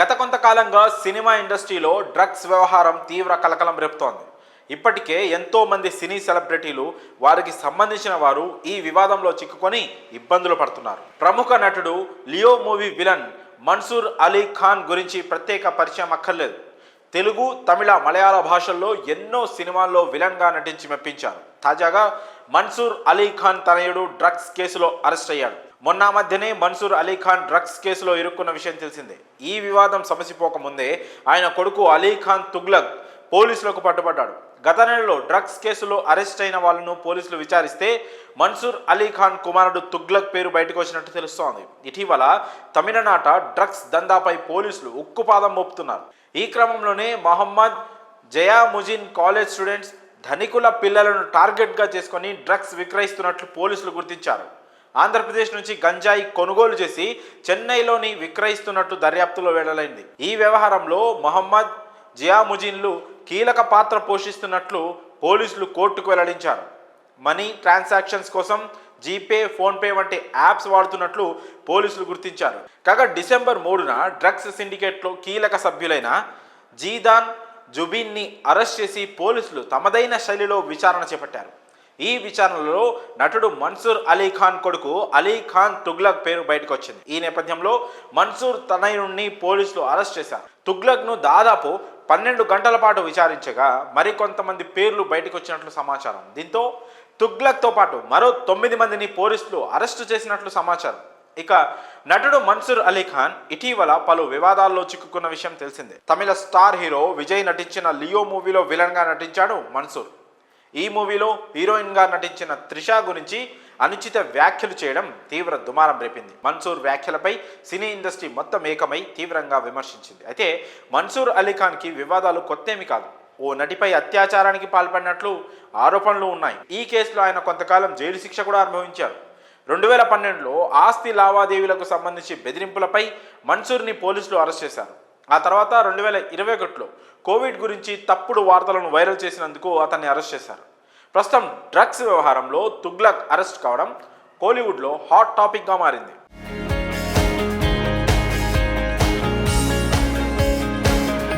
గత కొంతకాలంగా సినిమా ఇండస్ట్రీలో డ్రగ్స్ వ్యవహారం తీవ్ర కలకలం రేపుతోంది. ఇప్పటికే ఎంతో మంది సినీ సెలబ్రిటీలు వారికి సంబంధించిన వారు ఈ వివాదంలో చిక్కుకొని ఇబ్బందులు పడుతున్నారు. ప్రముఖ నటుడు Leo movie villain Mansoor Ali Khan గురించి ప్రత్యేక పరిచయం అక్కర్లేదు. తెలుగు తమిళ మలయాళ భాషల్లో ఎన్నో సినిమాల్లో విలన్గా నటించి మెప్పించారు. తాజాగా మన్సూర్ అలీ ఖాన్ తనయుడు డ్రగ్స్ కేసులో అరెస్ట్ అయ్యాడు. మొన్న మధ్యనే మన్సూర్ అలీఖాన్ డ్రగ్స్ కేసులో ఇరుక్కున్న విషయం తెలిసిందే. ఈ వివాదం సమసిపోక ముందే ఆయన కొడుకు అలీఖాన్ తుగ్లక్ పోలీసులకు పట్టుబడ్డాడు. గత నెలలో డ్రగ్స్ కేసులో అరెస్ట్ అయిన వాళ్ళను పోలీసులు విచారిస్తే మన్సూర్ అలీఖాన్ కుమారుడు తుగ్లక్ పేరు బయటకు వచ్చినట్టు తెలుస్తోంది. ఇటీవల తమిళనాట డ్రగ్స్ దందాపై పోలీసులు ఉక్కుపాదం మోపుతున్నారు. ఈ క్రమంలోనే మహమ్మద్ జయాముజిన్ కాలేజ్ స్టూడెంట్స్ ధనికుల పిల్లలను టార్గెట్గా చేసుకొని డ్రగ్స్ విక్రయిస్తున్నట్లు పోలీసులు గుర్తించారు. ఆంధ్రప్రదేశ్ నుంచి గంజాయి కొనుగోలు చేసి చెన్నైలోని విక్రయిస్తున్నట్టు దర్యాప్తులో వెళ్ళలైంది. ఈ వ్యవహారంలో మొహమ్మద్ జియాముజీన్లు కీలక పాత్ర పోషిస్తున్నట్లు పోలీసులు కోర్టుకు వెల్లడించారు. మనీ ట్రాన్సాక్షన్స్ కోసం జీపే ఫోన్పే వంటి యాప్స్ వాడుతున్నట్లు పోలీసులు గుర్తించారు. కాగా డిసెంబర్ మూడున డ్రగ్స్ సిండికేట్లో కీలక సభ్యులైన జీదాన్ జుబీన్ని అరెస్ట్ చేసి పోలీసులు తమదైన శైలిలో విచారణ చేపట్టారు. ఈ విచారణలో నటుడు మన్సూర్ అలీ ఖాన్ కొడుకు అలీ ఖాన్ తుగ్లక్ పేరు బయటకు వచ్చింది. ఈ నేపథ్యంలో మన్సూర్ తనయుణ్ణి పోలీసులు అరెస్ట్ చేశారు. తుగ్లక్ను దాదాపు పన్నెండు గంటల పాటు విచారించగా మరికొంతమంది పేర్లు బయటకు వచ్చినట్లు సమాచారం. దీంతో తుగ్లక్తో పాటు మరో తొమ్మిది మందిని పోలీసులు అరెస్టు చేసినట్లు సమాచారం. ఇక నటుడు మన్సూర్ అలీ ఖాన్ ఇటీవల పలు వివాదాల్లో చిక్కుకున్న విషయం తెలిసిందే. తమిళ స్టార్ హీరో విజయ్ నటించిన లియో మూవీలో విలన్గా నటించాడు మన్సూర్. ఈ మూవీలో హీరోయిన్గా నటించిన త్రిష గురించి అనుచిత వ్యాఖ్యలు చేయడం తీవ్ర దుమారం రేపింది. మన్సూర్ వ్యాఖ్యలపై సినీ ఇండస్ట్రీ మొత్తం ఏకమై తీవ్రంగా విమర్శించింది. అయితే మన్సూర్ అలీఖాన్కి వివాదాలు కొత్తేమి కాదు. ఓ నటిపై అత్యాచారానికి పాల్పడినట్లు ఆరోపణలు ఉన్నాయి. ఈ కేసులో ఆయన కొంతకాలం జైలు శిక్ష కూడా అనుభవించారు. రెండు వేల పన్నెండులో ఆస్తి లావాదేవీలకు సంబంధించి బెదిరింపులపై మన్సూర్ని పోలీసులు అరెస్ట్ చేశారు. ఆ తర్వాత రెండు వేల ఇరవై ఒకటిలో కోవిడ్ గురించి తప్పుడు వార్తలను వైరల్ చేసినందుకు అతన్ని అరెస్ట్ చేశారు. ప్రస్తుతం డ్రగ్స్ వ్యవహారంలో తుగ్లక్ అరెస్ట్ కావడం కోలీవుడ్లో హాట్ టాపిక్గా మారింది.